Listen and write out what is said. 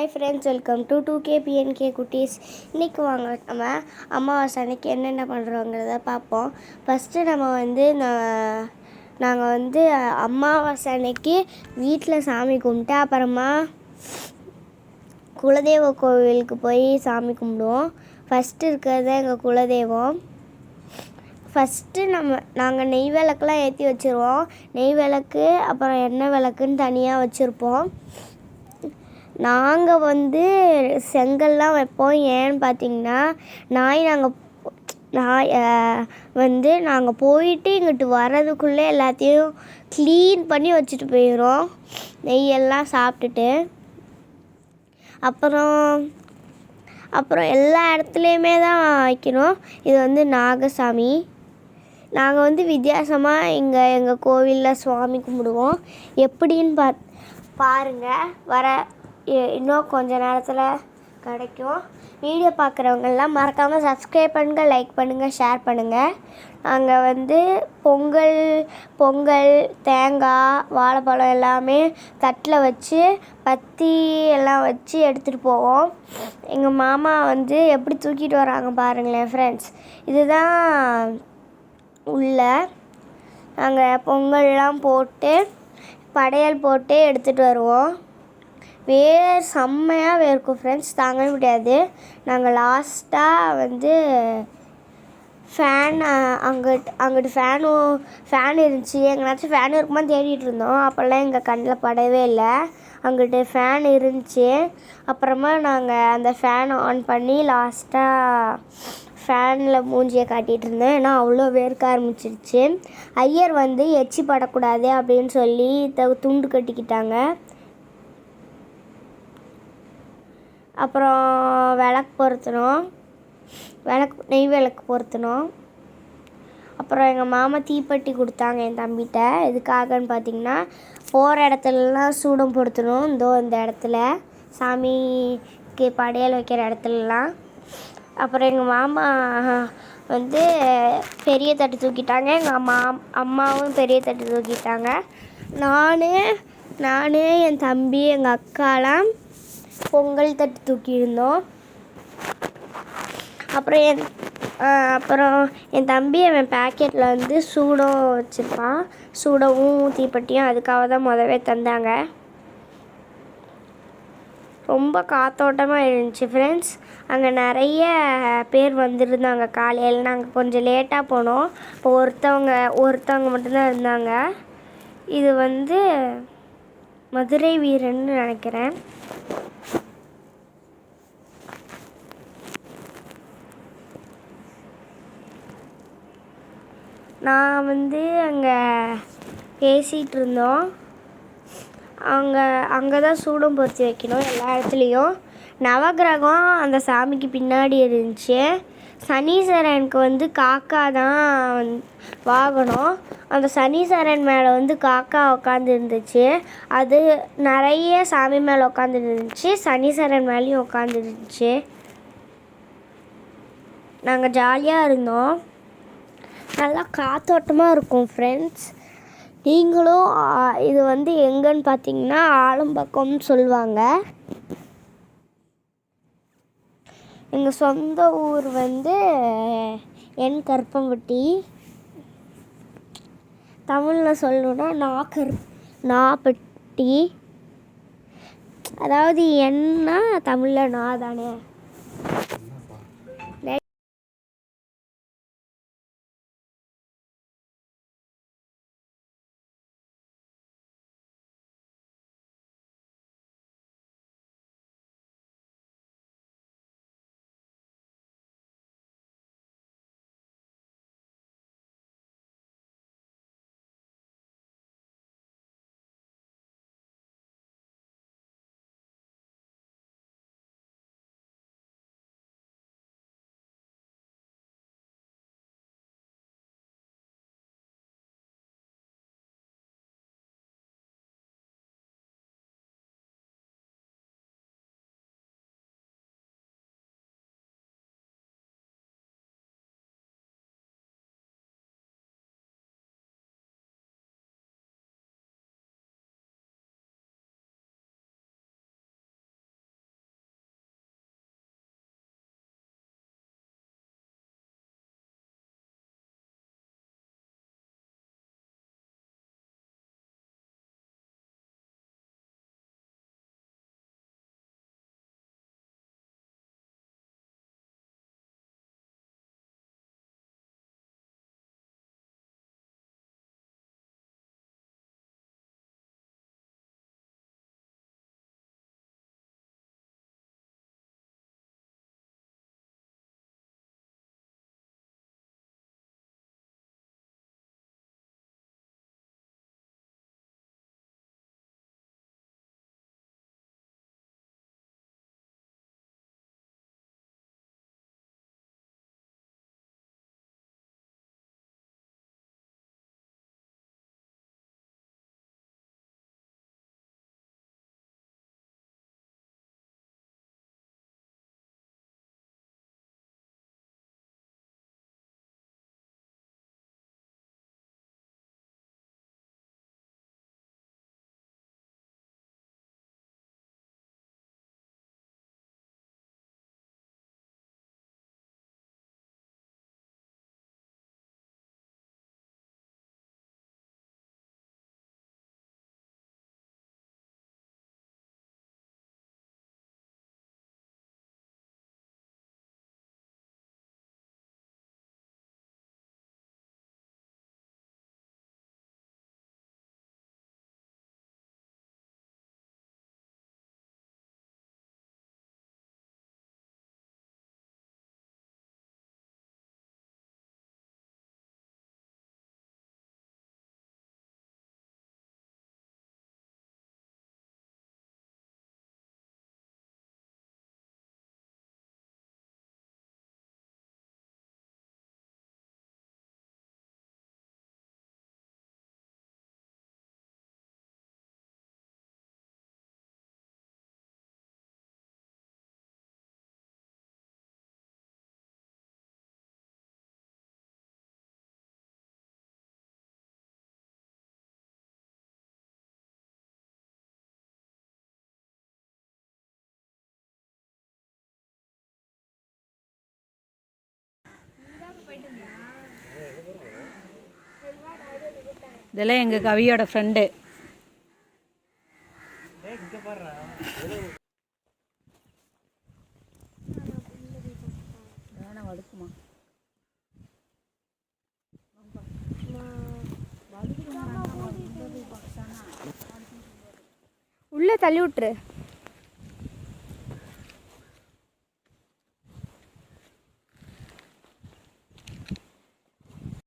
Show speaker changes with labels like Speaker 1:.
Speaker 1: Hi friends welcome to two K PNK குட்டீஸ் இன்றைக்கி வாங்க நம்ம அமாவாசை அன்னைக்கு என்னென்ன பண்ணுறோங்கிறத பார்ப்போம். ஃபஸ்ட்டு நம்ம வந்து நாங்கள் வந்து அமாவாசை அன்னைக்கு வீட்டில் சாமி கும்பிட்டு அப்புறமா குலதெய்வ கோவிலுக்கு போய் சாமி கும்பிடுவோம். ஃபஸ்ட்டு இருக்கிறது எங்கள் குலதெய்வம். ஃபஸ்ட்டு நம்ம நாங்கள் நெய் விளக்குலாம் ஏற்றி வச்சுருவோம். நெய் விளக்கு அப்புறம் எண்ணெய் விளக்குன்னு தனியாக வச்சுருப்போம். நாங்கள் வந்து செங்கல்லாம் வைப்போம். ஏன்னு பார்த்தீங்கன்னா நாய் நாங்கள் நாய் வந்து நாங்கள் போயிட்டு இங்கிட்டு வர்றதுக்குள்ளே எல்லாத்தையும் க்ளீன் பண்ணி வச்சுட்டு போயிடும் நெய்யெல்லாம் சாப்பிட்டுட்டு. அப்புறம் அப்புறம் எல்லா இடத்துலையுமே தான் வைக்கணும். இது வந்து நாகசாமி. நாங்கள் வந்து வித்தியாசமாக இங்கே எங்கள் கோவிலில் சுவாமி கும்பிடுவோம். எப்படின்னு பா பாருங்கள் வர இன்னும் கொஞ்ச நேரத்தில் கிடைக்கும். வீடியோ பார்க்குறவங்கெல்லாம் மறக்காமல் சப்ஸ்கிரைப் பண்ணுங்கள் லைக் பண்ணுங்கள் ஷேர் பண்ணுங்கள் நாங்கள் வந்து பொங்கல் பொங்கல் தேங்காய் வாழைப்பழம் எல்லாமே தட்டில் வச்சு பத்தி எல்லாம் வச்சு எடுத்துகிட்டு போவோம். எங்கள் மாமா வந்து எப்படி தூக்கிட்டு வராங்க பாருங்களேன் ஃப்ரெண்ட்ஸ் இதுதான் உள்ள. நாங்கள் பொங்கல்லாம் போட்டு படையல் போட்டு எடுத்துகிட்டு வருவோம். வேர் செம்மையாக வேர்க்கும் ஃப்ரெண்ட்ஸ் தாங்கவே முடியாது. நாங்கள் லாஸ்ட்டாக வந்து ஃபேன் அங்கிட்டு அங்கிட்டு ஃபேனும் ஃபேன் இருந்துச்சு. எங்கேனாச்சும் ஃபேன் இருக்குமா தேடிட்டு இருந்தோம். அப்போல்லாம் எங்கள் கண்ணில் படவே இல்லை. அங்கிட்டு ஃபேன் இருந்துச்சு. அப்புறமா நாங்கள் அந்த ஃபேன் ஆன் பண்ணி லாஸ்ட்டாக ஃபேனில் மூஞ்சியை காட்டிகிட்டு இருந்தேன் ஏன்னா அவ்வளோ வேர்க்க ஆரம்பிச்சிருச்சு. ஐயர் வந்து எச்சி படக்கூடாது அப்படின்னு சொல்லி த துண்டு கட்டிக்கிட்டாங்க. அப்புறம் விளக்கு பொருத்தினோம் விளக்கு நெய் விளக்கு பொருத்தினோம் அப்புறம் எங்கள் மாமா தீப்பெட்டி கொடுத்தாங்க என் தம்பிகிட்ட எதுக்காகன்னு பார்த்தீங்கன்னா போகிற இடத்துலலாம் சூடம் பொருத்தணும். இந்தோ இந்த இடத்துல சாமிக்கு படையல் வைக்கிற இடத்துலலாம். அப்புறம் எங்கள் மாமா வந்து பெரிய தட்டு தூக்கிட்டாங்க. எங்கள் அம்மா அம்மாவும் பெரிய தட்டு தூக்கிட்டாங்க. நான் நான் என் தம்பி எங்கள் அக்காலாம் பொங்கல் தட்டு தூக்கியிருந்தோம். அப்புறம் என் அப்புறம் என் தம்பி அவன் பேக்கெட்டில் வந்து சூடம் வச்சுருப்பான். சூடவும் தீப்பெட்டியும் அதுக்காக தான் முதவே தந்தாங்க. ரொம்ப காத்தோட்டமாக இருந்துச்சு ஃப்ரெண்ட்ஸ் அங்கே நிறைய பேர் வந்துருந்தாங்க காலையில். நாங்கள் கொஞ்சம் லேட்டாக போனோம். இப்போ ஒருத்தவங்க ஒருத்தவங்க மட்டும்தான் இருந்தாங்க. இது வந்து மதுரை வீரன்னு நினைக்கிறேன். நான் வந்து அங்கே பேசிகிட்டு இருந்தோம். அங்கே அங்கே தான் சூடம் பொருத்தி வைக்கணும் எல்லா இடத்துலையும். நவகிரகம் அந்த சாமிக்கு பின்னாடி இருந்துச்சு. சனீஸ்வரனுக்கு வந்து காக்கா தான் வாகனம். அந்த சனீஸ்வரன் மேலே வந்து காக்கா உட்காந்து இருந்துச்சு அது நிறைய சாமி மேலே உட்காந்து இருந்துச்சு சனீஸ்வரன் மேலேயும் உட்காந்து இருந்துச்சு நாங்கள் ஜாலியாக இருந்தோம். நல்லா காத்தோட்டமாக இருக்கும் ஃப்ரெண்ட்ஸ் நீங்களும் இது வந்து எங்கன்னு பார்த்தீங்கன்னா ஆலம்பக்கம்னு சொல்லுவாங்க. எங்கள் சொந்த ஊர் வந்து என் கருப்பம்பட்டி. தமிழில் சொல்லணுன்னா நாக்கர் நாப்பட்டி அதாவது என்ன தமிழில் நான் தானே
Speaker 2: இதெல்லாம் எங்கள் கவியோட ஃப்ரெண்டு வடுக்குமா
Speaker 1: உள்ளே தள்ளி விட்டுரு.